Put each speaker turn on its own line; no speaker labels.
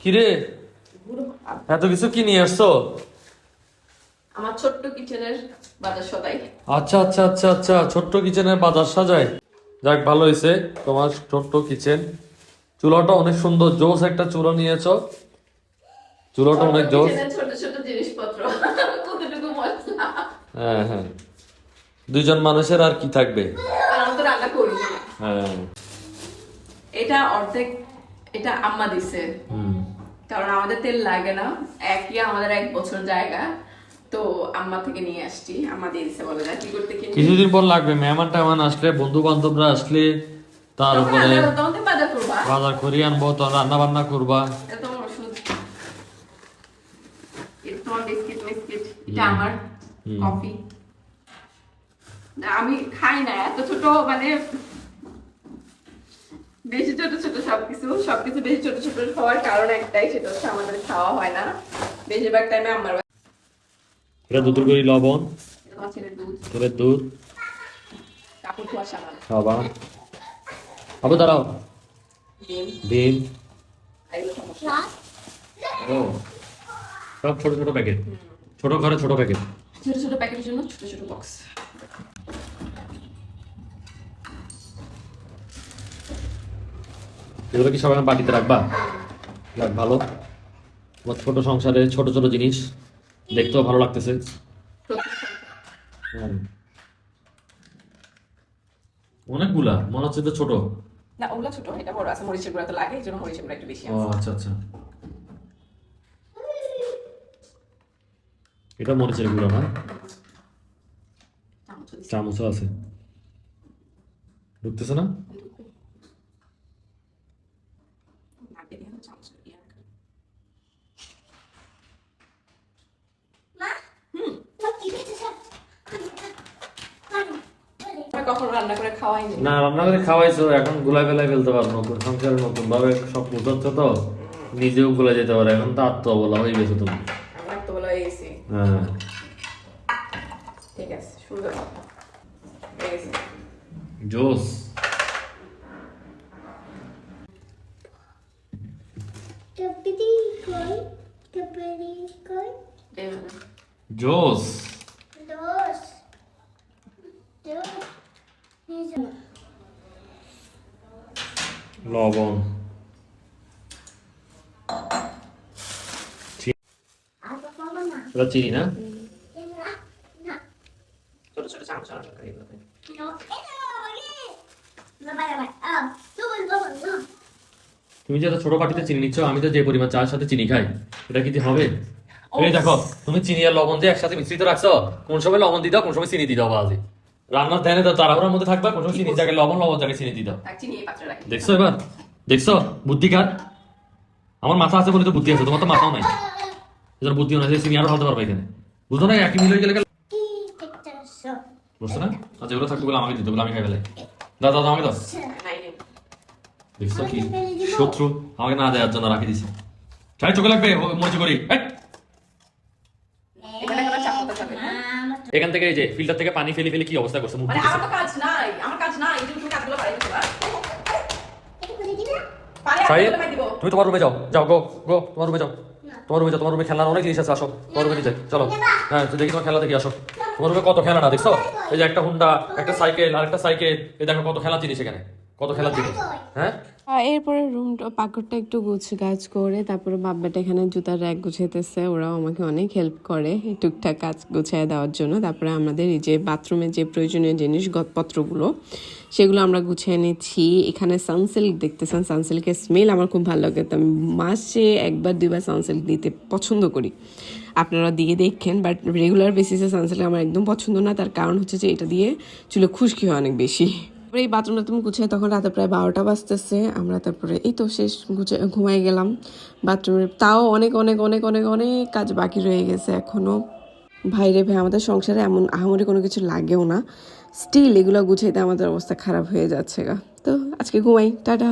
কিরে? এত কিছু কি নিয়ে আসছো?
আমার ছোট্ট কিচেনের বাজার সদাই।
আচ্ছা আচ্ছা আচ্ছা আচ্ছা ছোট্ট কিচেনের বাজার সাজায় যাক ভালো হয়েছে তোমার ছোট্ট কিচেন। চুলাটা অনেক সুন্দর জোস একটা চুলা নিয়েছো। চুলাটা অনেক জোস।
কিচেনের ছোট ছোট জিনিসপত্র। কতটুকু মশলা
হ্যাঁ হ্যাঁ। দুজন মানুষের আর কি থাকবে?
আর আমি তো রান্না করি
হ্যাঁ।
এটা অর্ধেক এটা আম্মা দিছে।
হুম।
কারণ আমাদের তেল লাগে না। একই আমাদের এক বছর জায়গা। তো আম্মা থেকে নিয়ে আসছি। আম্মা দিয়ে দিছে বলে কি করতে কিনবি
কিছুদিন পর লাগবে মেহমান টেহমান আসলে বন্ধু বান্ধবরা আসলে তারপরে
বাজার
করিয়ে আনব তো রান্না বান্না করবা
আমার কফি। আমি খাই না এত ছোট মানে বেশি ছোট ছোট সবকিছু সবকিছু বেশি ছোট ছোট হওয়ার কারণ একটাই সেটা হচ্ছে আমাদের খাওয়া হয় না। বেশিরভাগ টাইমে আমার
এটা দুটো করে লবণ।
ছেলের দুধ।
দুধ।
কাপড় সাবান।
আবার দাঁড়াও।
ডিম।
ও। সব ছোট ছোট প্যাকেট। ছোট ঘরে ছোট প্যাকেট।
ছোট ছোট প্যাকেটের জন্য ছোট ছোট বক্স
এগুলো কি সবাই বাড়িতে রাখবা? যাক ভালো। তোমার ছোট সংসারে ছোট ছোট জিনিস দেখতেও ভালো লাগতেছে। অনেকগুলা মনে হচ্ছে তো ছোট।
না ওগুলো ছোট এটা বড় আছে মরিচের গুঁড়া তো লাগে এই জন্য মরিচের গুঁড়া একটু বেশি
ও আচ্ছা আচ্ছা। এটা মরিচের গুঁড়ো না?
চামচ
চামচও আছে। ঢুকতেছে না,
বেরিয়ে গেলো চামচ ইয়ে রাখা। আমরা কখনো রান্না করে খাওয়াইনি?
না রান্না করে খাওয়াইছো এখন গুলাই বেলায় ফেলতে পারো নতুন সংসারে নতুন ভাবে সব বুঝাচ্ছে তো নিজেও গুলা যেতে পারে। এখন তো আত্মবলা হয়ে গেছো তুমি
আমরা তো। বলা হয়ে গেছি।
হ্যাঁ।
ঠিক আছে সুন্দর। গেছে।
জোস। জোস
dos, eso.
লবণ। চিনি না. তুমি যে ছোট বাটিতে চিনি নিচ্ছ, আমি তো যে পরিমাণ চার সাথে চিনি খাই, এটা কি হবে? দেখো, তুমি চিনি আর লবণ দিয়ে একসাথে মিশ্রিত রাখছো। কোন সময় লবণ দিতে কোন সময় চিনি দিতে হবে আজই রান্নার ধ্যানে তো তাড়াহুড়ার মধ্যে থাকবা কোন চিনি জায়গায় লবণ লবণ জায়গায় চিনি দিতে। দেখছ এবার? দেখছ? বুদ্ধি কার? আমার মাথা আছে বলে তো বুদ্ধি আছে তোমার তো মাথাও নাই। এজন্য বুদ্ধি না চিনি আরও ভালো পারবে এখানে। বুঝো না একই মিলে গেলে বুঝছ না? আচ্ছা এগুলো থাকবে বলে আমাকে দিতে বলে আমি খাই ফেলে দাও দাও, আমাকে দাও। দেখছ কি? শত্রু আমাকে না দেওয়ার জন্য রাখি দিছে। চাই চোখে লাগবে ও মরজি করি এই!
এখানে কোনো চাপ করতে যাবে না।
এখান থেকে এই যে ফিল্টার থেকে পানি ফেলে ফেলে কি অবস্থা করছে মুখ
মানে আমার তো কাজ নাই আমার কাজ নাই এই তুমি কাজগুলো পারো দিব।
তুমি তোমার রুমে যাও যাও গো গো তোমার রুমে যাও। তোমার রুমে যাও তোমার রুমে খেলার অনেক জিনিস আছে আসো তোমার রুমে নিচে চলো। হ্যাঁ দেখি তোমার খেলা দেখি আসো। তোমার রুমে কত খেলা না দেখছ? এই যে একটা হুন্ডা একটা সাইকেল আর একটা সাইকেল এই দেখো কত খেলার জিনিস এখানে কত খেলার জিনিস। হ্যাঁ?
এরপরে রুমটা পাকড়টা একটু গুছ গাছ করে, তারপরে বাব্বাটা এখানে জুতার র্যাক গুছাইতেছে, ওরাও আমাকে অনেক হেল্প করে টুকটাক কাজ গুছিয়ে দেওয়ার জন্য। তারপরে আমাদের এই যে বাথরুমের যে প্রয়োজনীয় জিনিস গতপত্রগুলো সেগুলো আমরা গুছিয়ে নিচ্ছি। এখানে সানসিল্ক দেখতেছেন সানসিল্কের স্মেল আমার খুব ভালো লাগে। আমি মাসে একবার, দুইবার সানসিল্ক দিতে পছন্দ করি। আপনারা দিয়ে দেখেন বাট রেগুলার বেসিসে সানসিল্ক আমার একদম পছন্দ না। তার কারণ হচ্ছে যে এটা দিয়ে চুলে খুশকি হয় অনেক বেশি। তারপরে এই বাথরুমটা তুমি গুছিয়ে তখন রাতে প্রায় বারোটা বাজতেছে। আমরা তারপরে এই তো শেষ, গুছে, ঘুমাই গেলাম। বাথরুমের তাও অনেক অনেক অনেক অনেক অনেক কাজ বাকি রয়ে গেছে এখনও ভাইরে ভাই, আমাদের সংসারে এমন আহামরি কোনো কিছু লাগেও না। স্টিল এগুলো গুছাইতে আমাদের অবস্থা খারাপ হয়ে যাচ্ছে গা। তো আজকে ঘুমাই, টাটা।